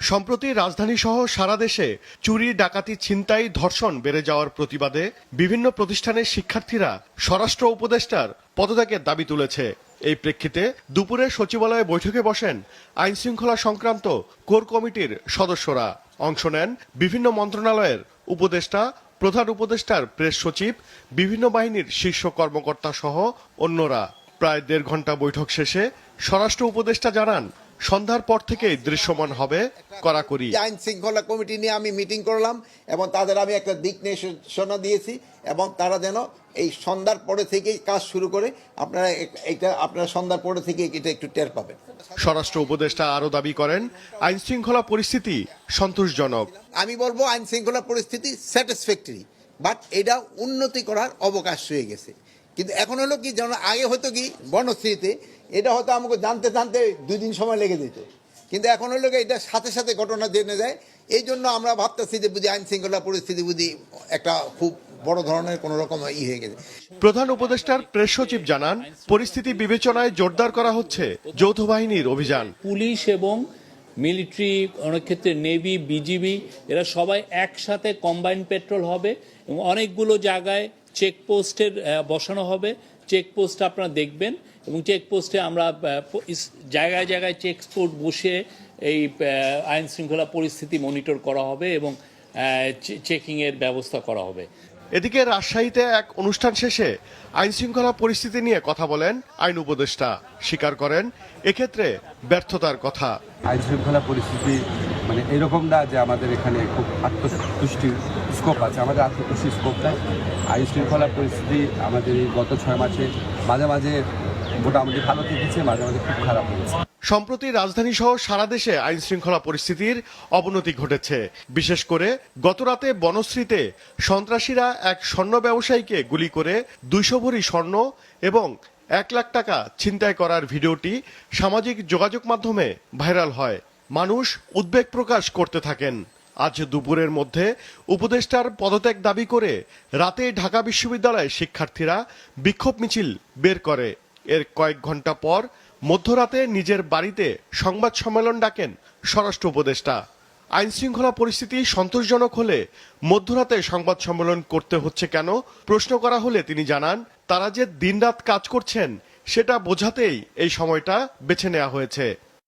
সম্প্রতি রাজধানী সহ সারা দেশে চুরি, ডাকাতি, ছিনতাই, ধর্ষণ বেড়ে যাওয়ার প্রতিবাদে বিভিন্ন প্রতিষ্ঠানের শিক্ষার্থীরা স্বরাষ্ট্র উপদেষ্টার পদত্যাগের দাবি তুলেছে। এই প্রেক্ষিতে দুপুরে সচিবালয়ে বৈঠকে বসেন আইন শৃঙ্খলা সংক্রান্ত কোর কমিটির সদস্যরা। অংশ নেন বিভিন্ন মন্ত্রণালয়ের উপদেষ্টা, প্রধান উপদেষ্টার প্রেস সচিব, বিভিন্ন বাহিনীর শীর্ষ কর্মকর্তা সহ অন্যরা। প্রায় দেড় ঘণ্টা বৈঠক শেষে স্বরাষ্ট্র উপদেষ্টা জানান সন্ধ্যার পর থেকেই দৃশ্যমান হবে কড়াকড়ি। আইন শৃঙ্খলা কমিটি নিয়ে আমি মিটিং করলাম এবং তাদের আমি একটা দিক নির্দেশনা দিয়েছি এবং তারা যেন এই সন্ধ্যার পরে থেকেই কাজ শুরু করে। আপনারা এটা আপনারা সন্ধ্যার পরে থেকে এটা একটু টের পাবেন। স্বরাষ্ট্র উপদেষ্টা আরও দাবি করেন আইন শৃঙ্খলা পরিস্থিতি সন্তোষজনক। আমি বলব আইন শৃঙ্খলা পরিস্থিতি স্যাটিসফ্যাক্টরি বাট এটা উন্নতি করার অবকাশ হয়ে গেছে। কিন্তু এখন হলো কি যেমন আগে হতো কি বনশ্রীতে এটা হয়তো আমাকে জানতে জানতে দুই দিন সময় লেগে যেত। কিন্তু এখন হলো কি এটা সাথে সাথে ঘটনা জেনে যায়। এই জন্য আমরা ভাবতেছি যে বুঝি আইন শৃঙ্খলা পরিস্থিতি বুঝি একটা খুব বড় ধরনের কোনো রকম ই হয়ে গেছে। প্রধান উপদেষ্টার প্রেস সচিব জানান পরিস্থিতি বিবেচনায় জোরদার করা হচ্ছে যৌথ বাহিনীর অভিযান। পুলিশ এবং মিলিটারি অনেক ক্ষেত্রে নেভি বিজিবি এরা সবাই একসাথে কম্বাইন পেট্রোল হবে এবং অনেকগুলো জায়গায় চেকপোস্টের বসানো হবে। চেকপোস্ট আপনারা দেখবেন এবং চেকপোস্টে আমরা জায়গায় জায়গায় চেকপোস্ট বসে এই আইন শৃঙ্খলা পরিস্থিতি মনিটর করা হবে এবং চেকিংয়ের ব্যবস্থা করা হবে। এদিকে রাজশাহীতে এক অনুষ্ঠান শেষে আইন শৃঙ্খলা পরিস্থিতি নিয়ে কথা বলেন আইন উপদেষ্টা। স্বীকার করেন এক্ষেত্রে ব্যর্থতার কথা। আইন শৃঙ্খলা পরিস্থিতি মানে এরকম না যে আমাদের এখানে খুব আত্মতুষ্টির স্কোপ আছে, আমাদের আত্মতুষ্টির স্কোপ নাই। আইন শৃঙ্খলা পরিস্থিতি আমাদের এই গত ছয় মাসে মাঝে মাঝে মোটামুটি ভালো থেকেছে মাঝে মাঝে খুব খারাপ হয়েছে। সম্প্রতি রাজধানী সহ সারা দেশে আইন শৃঙ্খলা পরিস্থিতির অবনতি ঘটেছে। বিশেষ করে গতরাতে বনশ্রীতে সন্ত্রাসীরা এক স্বর্ণ ব্যবসায়ীকে গুলি করে দুইশো ভরি স্বর্ণ এবং এক লাখ টাকা ছিনতাই করার ভিডিওটি সামাজিক যোগাযোগ মাধ্যমে ভাইরাল হয়। মানুষ উদ্বেগ প্রকাশ করতে থাকেন। আজ দুপুরের মধ্যে উপদেষ্টার পদত্যাগ দাবি করে রাতে ঢাকা বিশ্ববিদ্যালয়ের শিক্ষার্থীরা বিক্ষোভ মিছিল বের করে। এর কয়েক ঘণ্টা পর মধ্যরাতে নিজের বাড়িতে সংবাদ সম্মেলন ডাকেন স্বরাষ্ট্র উপদেষ্টা। আইন শৃঙ্খলা পরিস্থিতি সন্তোষজনক হলে মধ্যরাতে সংবাদ সম্মেলন করতে হচ্ছে কেন? প্রশ্ন করা হলে তিনি জানান, তারা যে দিনরাত কাজ করছেন, সেটা বোঝাতেই এই সময়টা বেছে নেওয়া হয়েছে।